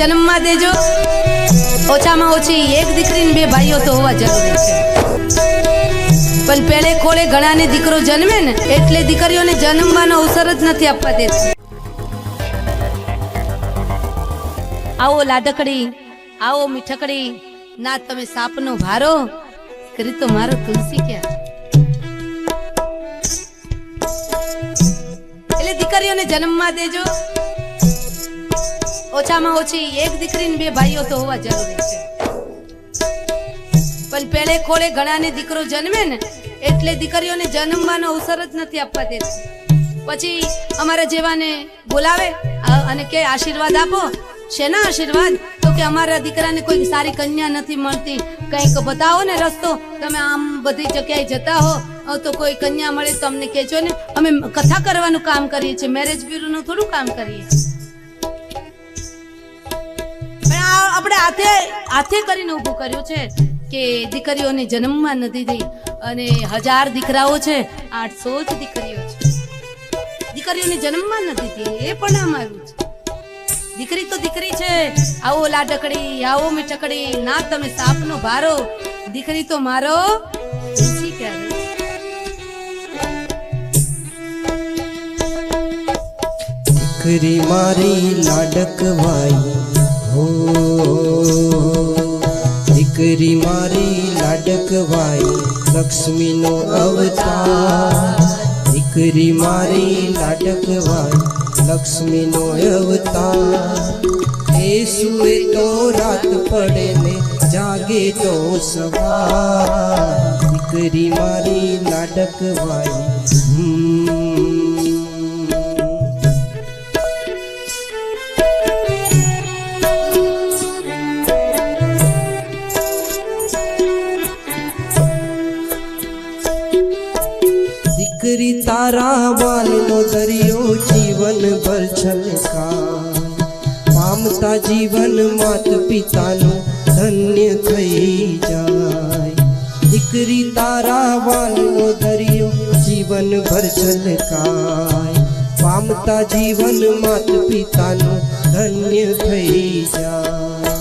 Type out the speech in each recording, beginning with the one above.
જન્મમાં દેજો. ઓછામાં ઓછી એક દીકરી ને બે ભાઈઓ તો હોવા જરૂરી છે. પણ પેલે ખોળે ઘણાને દીકરો જન્મે ને એટલે દીકરીઓને જન્મવાનો અવસર જ નથી આપવા દેતી. આવો લાડકડી આવો મીઠકડી, ના તમે સાપનો ભારો, કરી તો મારો તુલસી ક્યાં એટલે દીકરીઓને જન્મમાં દેજો. ઓછામાં ઓછી એક દીકરીને બે ભાઈઓ તો હોવા જરૂરી છે. પણ પેલે ખોળે ઘણાને દીકરો જન્મે ને, એટલે દીકરીઓને જન્મવાનો અવસર જ નથી આપવા દેતી. પછી અમારા જેવાને બોલાવે અને કે આશીર્વાદ આપો, શેના આશીર્વાદ? તો કે અમારા દીકરાને કોઈ સારી કન્યા નથી મળતી. કંઈક બતાવો ને રસ્તો, તમે આમ બધી જગ્યાએ જતા હો તો કોઈ કન્યા મળે તો અમને કહેજો ને. અમે કથા કરવાનું કામ કરીએ છીએ મેરેજ બ્યુરોનું થોડું કામ કરીએ. છીએ આપણે હાથે હાથે કરીને ઊભું કર્યું છે કે દીકરીઓને જન્મમાં નથી થઈ અને હજાર દીકરાઓ છે, આઠસો જ દીકરીઓ છે. દીકરીઓને જન્મમાં નથી થઈ, એ પણ આમ આવ્યું છે. દીકરી તો દીકરી છે, આવો લાડકડી, આવો મીઠકડી, ના તમે સાપનો ભારો, દીકરી તો મારો દીકરી મારી લાડકવાઈ હો. દીકરી મારી લાડકવાય લક્ષ્મીનો અવતાર. દીકરી મારી લાડકવાય લક્ષ્મીનો અવતાર. એ સુએ તો રાત પડે ને જાગે તો સવાર. દીકરી મારી લાડકવાઈ દીકરી તારા વાલનો દરિયો જીવન ભર છલકાય. પામતા જીવન માત પિતાનું ધન્ય થઈ જાય. દીકરી તારા વાલનો દરિયો જીવન ભર છલકાય. પામતા જીવન માત પિતાનું ધન્ય થઈ જાય.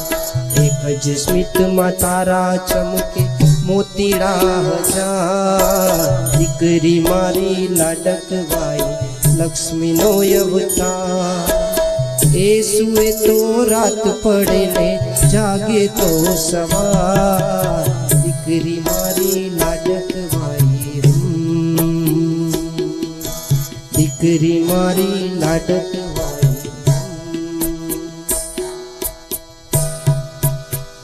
એક જ સ્મિતમાં તારા ચમકે મોતીડા હજાર દીકરી મારી લાડકવાઈ લક્ષ્મીનો અવતાર એ સુએ તો રાત પડે ને જાગે તો સવાર દીકરી મારી લાડકવાઈ હમ. દીકરી મારી લાડક